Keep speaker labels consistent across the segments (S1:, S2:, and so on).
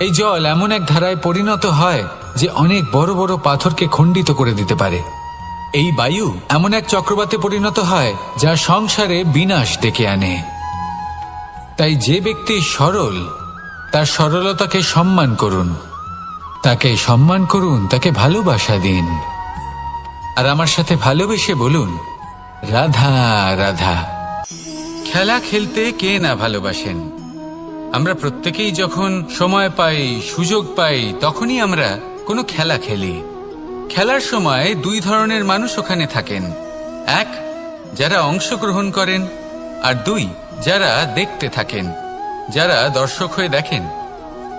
S1: এই জল এমন এক ধারায় পরিণত হয় যে অনেক বড় বড় পাথরকে খণ্ডিত করে দিতে পারে। এই বায়ু এমন এক চক্রবাতে পরিণত হয় যা সংসারে বিনাশ ডেকে আনে। তাই যে ব্যক্তি সরল, তার সরলতাকে সম্মান করুন। তাকে সম্মান করুন, তাকে ভালোবাসা দিন। আর আমার সাথে ভালোবেসে বলুন, রাধা রাধা। খেলা খেলতে কে না ভালোবাসেন? আমরা প্রত্যেকেই যখন সময় পাই, সুযোগ পাই, তখনই আমরা কোনো খেলা খেলি। খেলার সময় দুই ধরনের মানুষ ওখানে থাকেন। এক, যারা অংশগ্রহণ করেন, আর দুই, যারা দেখতে থাকেন, যারা দর্শক হয়ে দেখেন।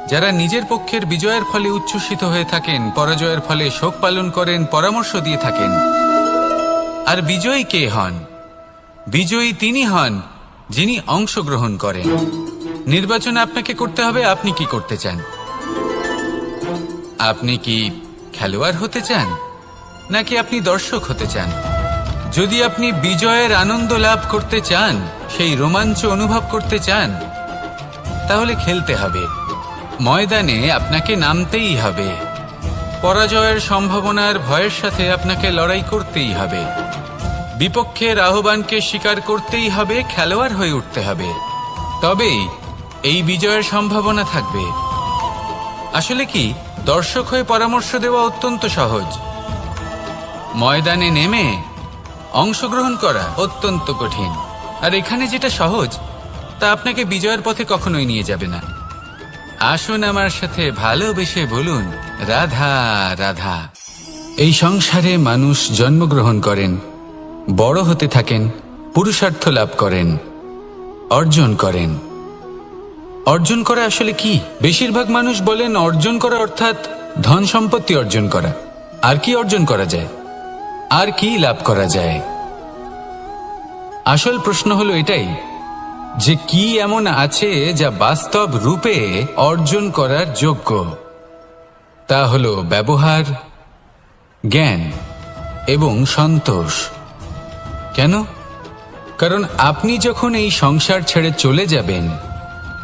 S1: যারা নিজের পক্ষের বিজয়ের ফলে উচ্ছ্বসিত হয়ে থাকেন, পরাজয়ের ফলে শোক পালন করেন, পরামর্শ দিয়ে থাকেন। আর বিজয়ী কে হন? বিজয়ী তিনি হন যিনি অংশগ্রহণ করেন। নির্বাচন আপনাকে করতে হবে, আপনি কি করতে চান? আপনি কি খেলোয়াড় হতে চান? নাকি আপনি দর্শক হতে চান? যদি আপনি বিজয়ের আনন্দ লাভ করতে চান, সেই রোমাঞ্চ অনুভব করতে চান, তাহলে খেলতে হবে। ময়দানে আপনাকে নামতেই হবে। পরাজয়ের সম্ভাবনার ভয়ের সাথে আপনাকে লড়াই করতেই হবে। বিপক্ষের আহ্বানকে স্বীকার করতেই হবে, খেলোয়াড় হয়ে উঠতে হবে। তবেই এই বিজয়ের সম্ভাবনা থাকবে। আসলে কি, দর্শক হয়ে পরামর্শ দেওয়া অত্যন্ত সহজ। ময়দানে নেমে অংশগ্রহণ করা অত্যন্ত কঠিন। আর এখানে যেটা সহজ, তা আপনাকে বিজয়ের পথে কখনোই নিয়ে যাবে না। আসুন আমার সাথে ভালোবেসে বলুন, রাধা রাধা। এই সংসারে মানুষ জন্মগ্রহণ করেন, বড় হতে থাকেন, পুরুষার্থ লাভ করেন, অর্জন করেন। অর্জন করা আসলে কি? বেশিরভাগ মানুষ বলেন অর্জন করা অর্থাৎ ধন সম্পত্তি অর্জন করা। আর কি অর্জন করা যায়? আর কি লাভ করা যায়? আসল প্রশ্ন হলো এটাই, যে কি এমন আছে যা বাস্তব রূপে অর্জন করার যোগ্য? তা হল ব্যবহার, জ্ঞান এবং সন্তোষ। কেন? কারণ আপনি যখন এই সংসার ছেড়ে চলে যাবেন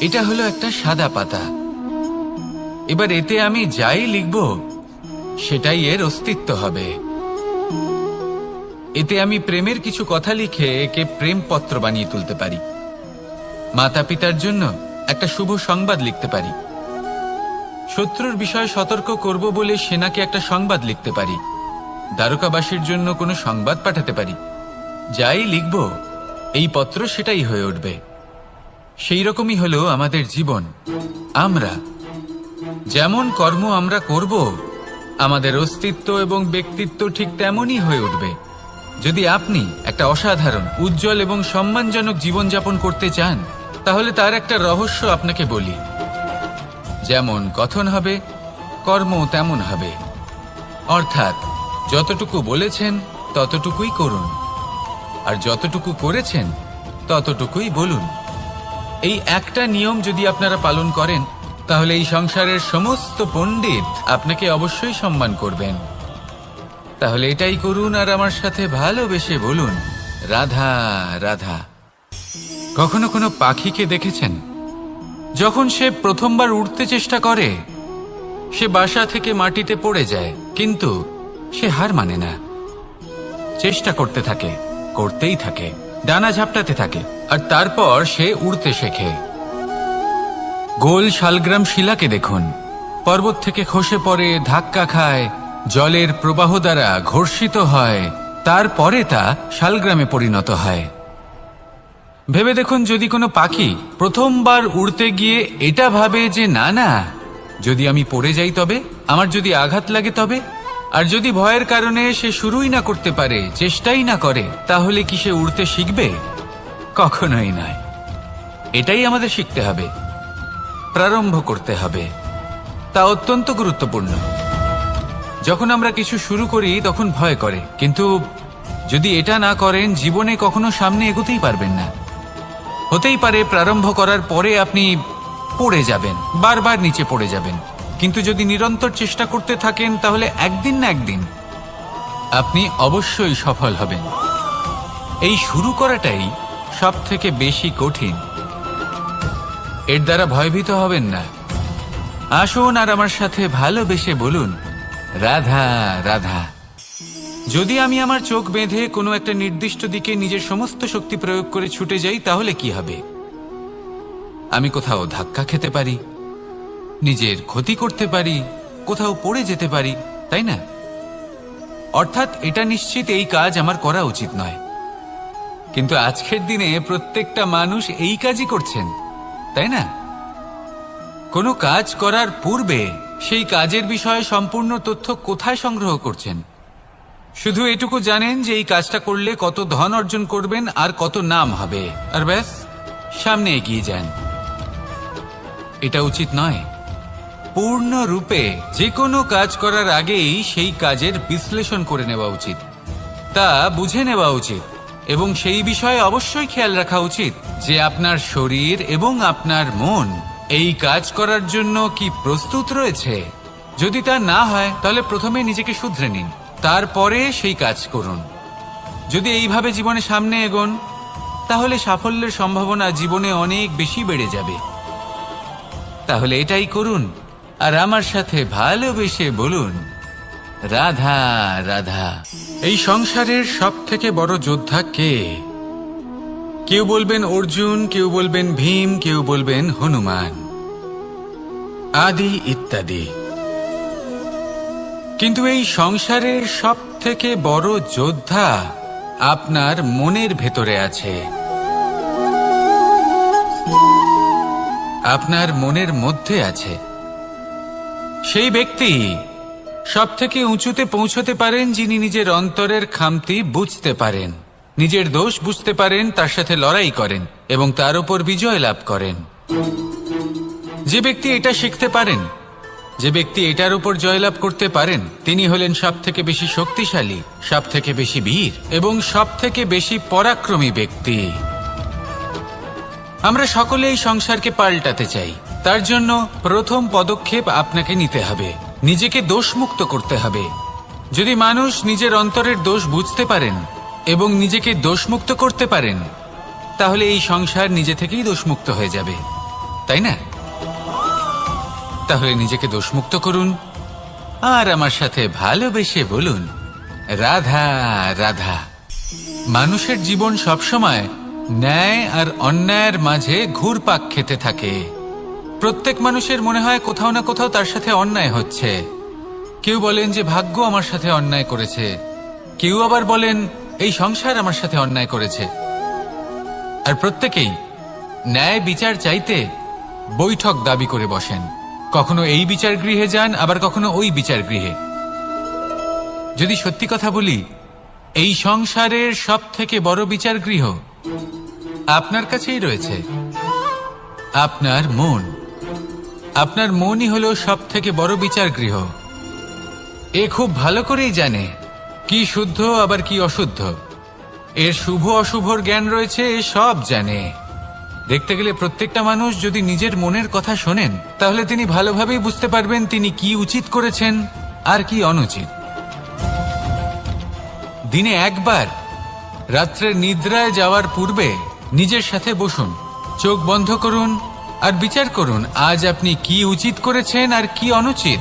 S1: এটা হলো একটা সাদা পাতা। এবার এতে আমি যাই লিখব, সেটাই এর অস্তিত্ব হবে। এতে আমি প্রেমের কিছু কথা লিখে একে প্রেম পত্র বানিয়ে তুলতে পারি। মাতা পিতার জন্য একটা শুভ সংবাদ লিখতে পারি। শত্রুর বিষয়ে সতর্ক করব বলে সেনাকে একটা সংবাদ লিখতে পারি। দ্বারকাবাসীর জন্য কোনো সংবাদ পাঠাতে পারি। যাই লিখব, এই পত্র সেটাই হয়ে উঠবে। সেই রকমই হলো আমাদের জীবন। আমরা, যেমন কর্ম আমরা করব, আমাদের অস্তিত্ব এবং ব্যক্তিত্ব ঠিক তেমনই হয়ে উঠবে। যদি আপনি একটা অসাধারণ, উজ্জ্বল এবং সম্মানজনক জীবনযাপন করতে চান, তাহলে তার একটা রহস্য আপনাকে বলি। যেমন কথন হবে কর্ম তেমন হবে। অর্থাৎ, যতটুকু বলেছেন, ততটুকুই করুন। আর যতটুকু করেছেন, ততটুকুই বলুন। এই একটা নিয়ম যদি আপনারা পালন করেন, তাহলে এই সংসারের সমস্ত পণ্ডিত আপনাকে অবশ্যই সম্মান করবেন। তাহলে এটাই করুন আর আমার সাথে ভালোবেসে বলুন, রাধা রাধা। কখনো কোনো পাখিকে দেখেছেন? যখন সে প্রথমবার উঠতে চেষ্টা করে, সে বাসা থেকে মাটিতে পড়ে যায়, কিন্তু সে হার মানে না। চেষ্টা করতে থাকে, করতেই থাকে। ডানা ঝাপটাতে থাকে, আর তারপর সে উড়তে শেখে। গোল শালগ্রাম শিলাকে দেখুন। পর্বত থেকে খসে পড়ে, ধাক্কা খায়, জলের প্রবাহ দ্বারা ঘর্ষিত হয়, তারপরে তা শালগ্রামে পরিণত হয়। ভেবে দেখুন যদি কোনো পাখি প্রথমবার উড়তে গিয়ে এটা ভাবে যে, না না, যদি আমি পড়ে যাই তবে, আমার যদি আঘাত লাগে তবে আর যদি ভয়ের কারণে সে শুরুই না করতে পারে, চেষ্টাই না করে, তাহলে কি সে উড়তে শিখবে? কখনোই নয় এটাই আমাদের শিখতে হবে। প্রারম্ভ করতে হবে। তা অত্যন্ত গুরুত্বপূর্ণ। যখন আমরা কিছু শুরু করি, তখন ভয় করে। কিন্তু যদি এটা না করেন, জীবনে কখনো সামনে এগোতেই পারবেন না। হতেই পারে প্রারম্ভ করার পরে আপনি পড়ে যাবেন, বারবার নিচে পড়ে যাবেন। কিন্তু যদি নিরন্তর চেষ্টা করতে থাকেন, তাহলে একদিন না একদিন আপনি অবশ্যই সফল হবেন। এই শুরু করাটাই সব থেকে বেশি কঠিন। এর দ্বারা ভয়ভীত হবেন না। আসুন আর আমার সাথে ভালোবেসে বলুন, রাধা রাধা। যদি আমি আমার চোখ বেঁধে কোনো একটা নির্দিষ্ট দিকে নিজের সমস্ত শক্তি প্রয়োগ করে ছুটে যাই, তাহলে কি হবে? আমি কোথাও ধাক্কা খেতে পারি। নিজের ক্ষতি করতে পারি, কোথাও পড়ে যেতে পারি, তাই না? অর্থাৎ এটা নিশ্চিত এই কাজ আমার করা উচিত নয়। কিন্তু আজকের দিনে প্রত্যেকটা মানুষ এই কাজই করছেন, তাই না? কোনো কাজ করার পূর্বে সেই কাজের বিষয়ে সম্পূর্ণ তথ্য কোথায় সংগ্রহ করছেন? শুধু এটুকু জানেন যে এই কাজটা করলে কত ধন অর্জন করবেন আর কত নাম হবে। আর ব্যাস, সামনে এগিয়ে যান। এটা উচিত নয়। পূর্ণরূপে যে কোনো কাজ করার আগেই সেই কাজের বিশ্লেষণ করে নেওয়া উচিত। তা বুঝে নেওয়া উচিত এবং সেই বিষয়ে অবশ্যই খেয়াল রাখা উচিত যে আপনার শরীর এবং আপনার মন এই কাজ করার জন্য কি প্রস্তুত রয়েছে। যদি তা না হয়, তাহলে প্রথমে নিজেকে শুধরে নিন, তারপরে সেই কাজ করুন। যদি এইভাবে জীবনে সামনে এগোন, তাহলে সাফল্যের সম্ভাবনা জীবনে অনেক বেশি বেড়ে যাবে। তাহলে এটাই করুন। আর আমার সাথে ভালোবেসে বলুন, রাধা রাধা। এই সংসারের সব থেকে বড় যোদ্ধা কে? কেউ বলবেন অর্জুন, কেউ বলবেন ভীম, কেউ বলবেন হনুমান। আদি ইত্যাদি। কিন্তু এই সংসারের সব থেকে বড় যোদ্ধা আপনার মনের ভেতরে আছে। আপনার মনের মধ্যে আছে। সেই ব্যক্তি সব থেকে উঁচুতে পৌঁছতে পারেন যিনি নিজের অন্তরের খামতি বুঝতে পারেন, নিজের দোষ বুঝতে পারেন, তার সাথে লড়াই করেন এবং তার উপর বিজয় লাভ করেন। যে ব্যক্তি এটা শিখতে পারেন, যে ব্যক্তি এটার উপর জয়লাভ করতে পারেন, তিনি হলেন সব থেকে বেশি শক্তিশালী সব থেকে বেশি বীর এবং সব থেকে বেশি পরাক্রমী ব্যক্তি। আমরা সকলে এই সংসারকে পাল্টাতে চাই। তার জন্য প্রথম পদক্ষেপ আপনাকে নিতে হবে। নিজেকে দোষমুক্ত করতে হবে। যদি মানুষ নিজের অন্তরের দোষ বুঝতে পারেন এবং নিজেকে দোষমুক্ত করতে পারেন, তাহলে এই সংসার নিজে থেকেই দোষমুক্ত হয়ে যাবে। তাই না? তাহলে নিজেকে দোষমুক্ত করুন। আর আমার সাথে ভালোবেসে বলুন, রাধা রাধা। মানুষের জীবন সবসময় ন্যায় আর অন্যায়ের মাঝে ঘুরপাক খেতে থাকে। প্রত্যেক মানুষের মনে হয় কোথাও না কোথাও তার সাথে অন্যায় হচ্ছে। কেউ বলেন যে ভাগ্য আমার সাথে অন্যায় করেছে। কেউ আবার বলেন, এই সংসার আমার সাথে অন্যায় করেছে। আর প্রত্যেকেই ন্যায় বিচার চাইতে বৈঠক দাবি করে বসেন। কখনো এই বিচার গৃহে যান, আবার কখনো ওই বিচার গৃহে। যদি সত্যি কথা বলি, এই সংসারের সব থেকে বড় বিচার গৃহ আপনার কাছেই রয়েছে। আপনার মন। আপনার মনই হলো সব থেকে বড় বিচার গৃহ এ খুব ভালো করেই জানে কি শুদ্ধ, আবার কি অশুদ্ধ। এর শুভ অশুভর জ্ঞান রয়েছে, এ সব জানে। দেখতে গেলে প্রত্যেকটা মানুষ যদি নিজের মনের কথা শোনেন, তাহলে তিনি ভালোভাবেই বুঝতে পারবেন তিনি কি উচিত করেছেন আর কি অনুচিত। দিনে একবার রাত্রে নিদ্রায় যাওয়ার পূর্বে নিজের সাথে বসুন, চোখ বন্ধ করুন আর বিচার করুন, আজ আপনি কি উচিত করেছেন আর কি অনুচিত?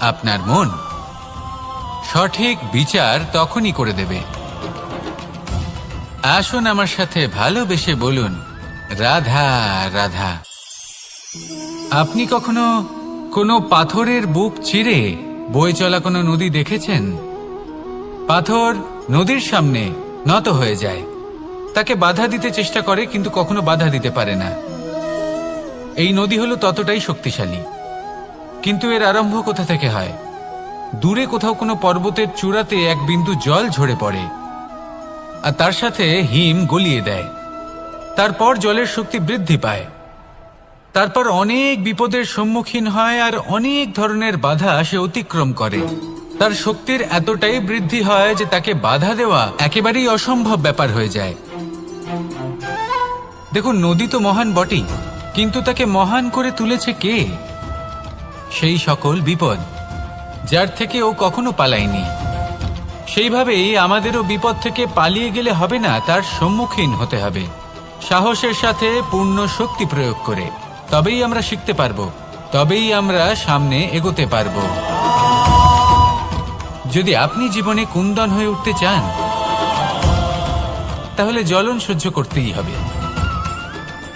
S1: আপনার মন সঠিক বিচার তখনই করে দেবে। আসুন আমার সাথে ভালোবেসে বলুন, রাধা রাধা। আপনি কখনো কোনো পাথরের বুক চিরে বয়ে চলা কোনো নদী দেখেছেন? পাথর নদীর সামনে নত হয়ে যায়। তাকে বাধা দিতে চেষ্টা করে, কিন্তু কখনো বাধা দিতে পারে না। এই নদী হলো ততটাই শক্তিশালী। কিন্তু এর আরম্ভ কোথা থেকে হয়? দূরে কোথাও কোনো পর্বতের চূড়াতে এক বিন্দু জল ঝরে পড়ে, আর তার সাথে হিম গলিয়ে দেয়। তারপর জলের শক্তি বৃদ্ধি পায়। তারপর অনেক বিপদের সম্মুখীন হয়, আর অনেক ধরনের বাধা সে অতিক্রম করে। তার শক্তির এতটাই বৃদ্ধি হয় যে তাকে বাধা দেওয়া একেবারেই অসম্ভব ব্যাপার হয়ে যায়। দেখুন, নদী তো মহান বটেই, কিন্তু তাকে মহান করে তুলেছে কে? সেই সকল বিপদ, যার থেকে ও কখনো পালায়নি। সেইভাবেই আমাদেরও বিপদ থেকে পালিয়ে গেলে হবে না, তার সম্মুখীন হতে হবে। সাহসের সাথে পূর্ণ শক্তি প্রয়োগ করে, তবেই আমরা শিখতে পারব, তবেই আমরা সামনে এগোতে পারব। যদি আপনি জীবনে কুন্দন হয়ে উঠতে চান, তাহলে জ্বলন সহ্য করতেই হবে।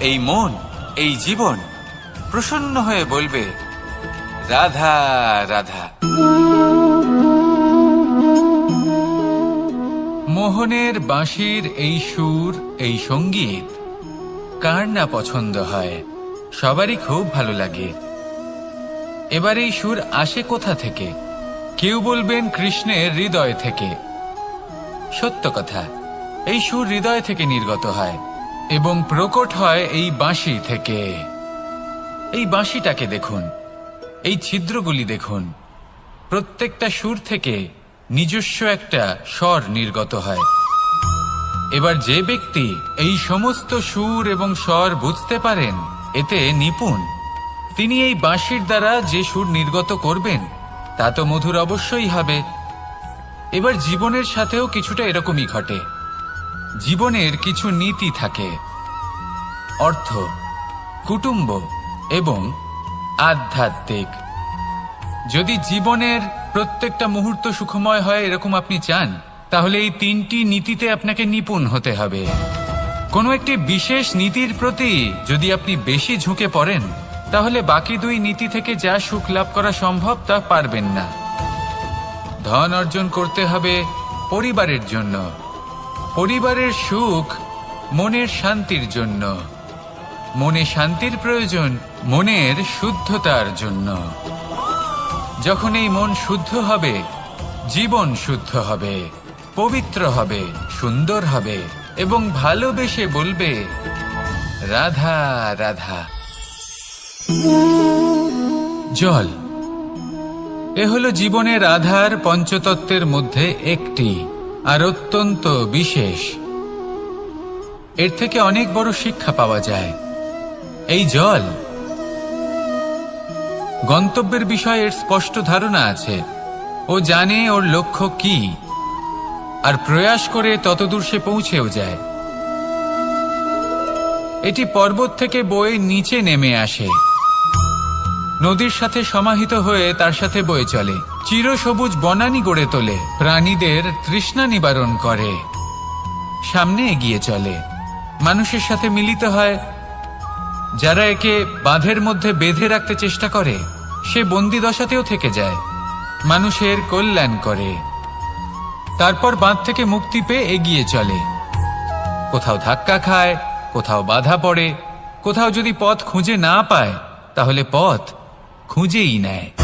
S1: এই মন, এই জীবন, প্রসন্ন হয়ে বলবে, রাধা রাধা। মোহনের বাঁশির এই সুর, এই সংগীত, কার না পছন্দ হয়? সবারই খুব ভালো লাগে। এবার এই সুর আসে কোথা থেকে? কেউ বলবেন কৃষ্ণের হৃদয় থেকে। সত্য কথা, এই সুর হৃদয় থেকে নির্গত হয়। এবং প্রকট হয় এই বাঁশি থেকে। এই বাঁশিটাকে দেখুন, এই ছিদ্রগুলি দেখুন, প্রত্যেকটা সুর থেকে নিজস্ব একটা স্বর নির্গত হয়। এবার যে ব্যক্তি এই সমস্ত সুর এবং স্বর বুঝতে পারেন, এতে নিপুণ। তিনি এই বাঁশির দ্বারা যে সুর নির্গত করবেন, তা তো মধুর অবশ্যই হবে। এবার জীবনের সাথেও কিছুটা এরকমই ঘটে। জীবনের কিছু নীতি থাকে। অর্থ, কুটুম্ব এবং আধ্যাত্মিক। যদি জীবনের প্রত্যেকটা মুহূর্ত সুখময় হয় এরকম আপনি চান, তাহলে এই তিনটি নীতিতে আপনাকে নিপুণ হতে হবে। কোনো একটি বিশেষ নীতির প্রতি যদি আপনি বেশি ঝুঁকে পড়েন, তাহলে বাকি দুই নীতি থেকে যা সুখ লাভ করা সম্ভব তা পারবেন না। ধন অর্জন করতে হবে পরিবারের জন্য। পরিবারের সুখ মনের শান্তির জন্য। মনে শান্তির প্রয়োজন, মনের শুদ্ধতার জন্য। যখন এই মন শুদ্ধ হবে, জীবন শুদ্ধ হবে, পবিত্র হবে, সুন্দর হবে এবং ভালোবেসে বলবে, রাধা রাধা। জল। এ হলো জীবনের আধার পঞ্চতত্ত্বের মধ্যে একটি। আর অত্যন্ত বিশেষ। এর থেকে অনেক বড় শিক্ষা পাওয়া যায়। এই জল গন্তব্যের বিষয়ে এর স্পষ্ট ধারণা আছে। ও জানে ওর লক্ষ্য কি। আর প্রয়াস করে ততদূর সে পৌঁছেও যায়। এটি পর্বত থেকে বয়ে নিচে নেমে আসে। নদীর সাথে সমাহিত হয়ে তার সাথে বয়ে চলে। চিরসবুজ বনানি গড়ে তোলে। প্রাণীদের তৃষ্ণা নিবারণ করে। সামনে এগিয়ে চলে। মানুষের সাথে মিলিত হয়। যারা একে বাঁধের মধ্যে বেঁধে রাখতে চেষ্টা করে, সে বন্দি দশাতেও থেকে যায়। মানুষের কল্যাণ করে। তারপর বাঁধ থেকে মুক্তি পেয়ে এগিয়ে চলে। কোথাও ধাক্কা খায়, কোথাও বাধা পড়ে। কোথাও যদি পথ খুঁজে না পায়, তাহলে পথ খুঁজেই নেয়।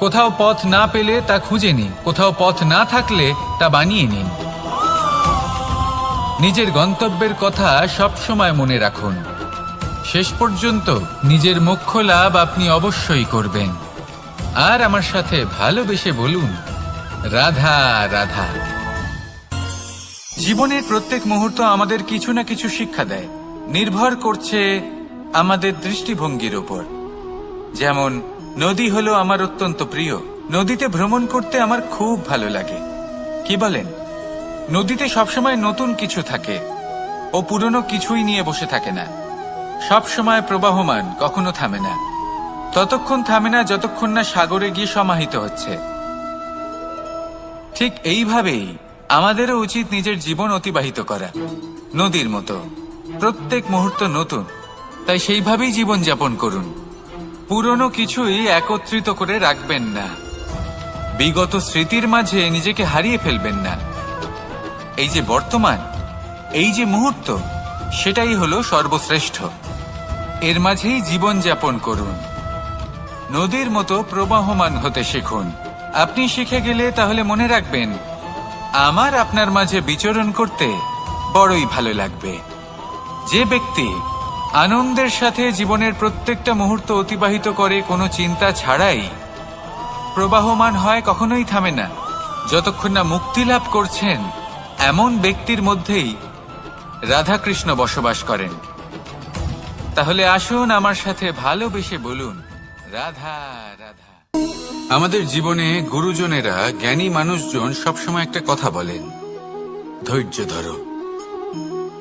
S1: কোথাও পথ না পেলে তা খুঁজে নিন। কোথাও পথ না থাকলে তা বানিয়ে নিন। নিজের গন্তব্যের কথা সব সময় মনে রাখুন। শেষ পর্যন্ত নিজের মোক্ষ লাভ আপনি অবশ্যই করবেন। আর আমার সাথে ভালোবেসে বলুন, রাধা রাধা। জীবনের প্রত্যেক মুহূর্ত আমাদের কিছু না কিছু শিক্ষা দেয়। নির্ভর করছে আমাদের দৃষ্টিভঙ্গির উপর। যেমন নদী হলো আমার অত্যন্ত প্রিয়। নদীতে ভ্রমণ করতে আমার খুব ভালো লাগে। কি বলেন? নদীতে সবসময় নতুন কিছু থাকে ও পুরনো কিছুই নিয়ে বসে থাকে না। সব সময় প্রবাহমান, কখনো থামে না। ততক্ষণ থামে না যতক্ষণ না সাগরে গিয়ে সমাহিত হচ্ছে। ঠিক এইভাবেই আমাদেরও উচিত নিজের জীবন অতিবাহিত করা, নদীর মতো। প্রত্যেক মুহূর্ত নতুন, তাই সেইভাবেই জীবন যাপন করুন। পুরনো কিছুই একত্রিত করে রাখবেন না। বিগত স্মৃতির মাঝে নিজেকে হারিয়ে ফেলবেন না। এই যে বর্তমান, এই যে মুহূর্ত, সেটাই হলো সর্বশ্রেষ্ঠ। এর মাঝেই জীবন যাপন করুন। নদীর মতো প্রবাহমান হতে শিখুন। আপনি শিখে গেলে তাহলে মনে রাখবেন, আমার আপনার মাঝে বিচরণ করতে বড়ই ভালো লাগবে। যে ব্যক্তি আনন্দের সাথে জীবনের প্রত্যেকটা মুহূর্ত অতিবাহিত করে কোনো চিন্তা ছাড়াই প্রবাহমান হয় কখনোই থামে না। যতক্ষণ না মুক্তি লাভ করছেন এমন ব্যক্তির মধ্যেই রাধাকৃষ্ণ বসবাস করেন। তাহলে আসুন আমার সাথে ভালোবেসে বলুন, রাধা রাধা। আমাদের জীবনে গুরুজনেরা জ্ঞানী মানুষজন সবসময় একটা কথা বলেন, ধৈর্য ধরো।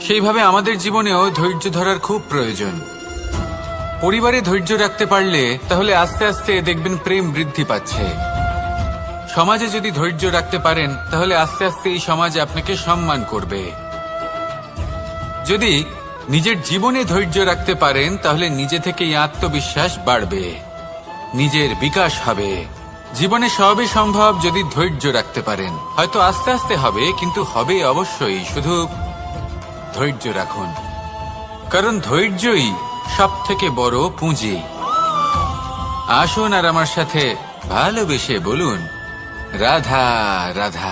S1: সেইভাবে আমাদের জীবনেও ধৈর্য ধরার খুব প্রয়োজন। পরিবারে ধৈর্য রাখতে পারলে তাহলে আস্তে আস্তে দেখবেন প্রেম বৃদ্ধি পাচ্ছে। সমাজে যদি ধৈর্য রাখতে পারেন, তাহলে আস্তে আস্তে এই সমাজ আপনাকে সম্মান করবে। যদি নিজের জীবনে ধৈর্য রাখতে পারেন, তাহলে নিজে থেকেই আত্মবিশ্বাস বাড়বে। নিজের বিকাশ হবে। জীবনে সবই সম্ভব যদি ধৈর্য রাখতে পারেন। হয়তো আস্তে আস্তে হবে, কিন্তু হবে অবশ্যই। শুধু ধৈর্য রাখুন। কারণ ধৈর্যই সব থেকে বড় পুঁজি। আসুন আর আমার সাথে ভালোবেসে বলুন, রাধা রাধা।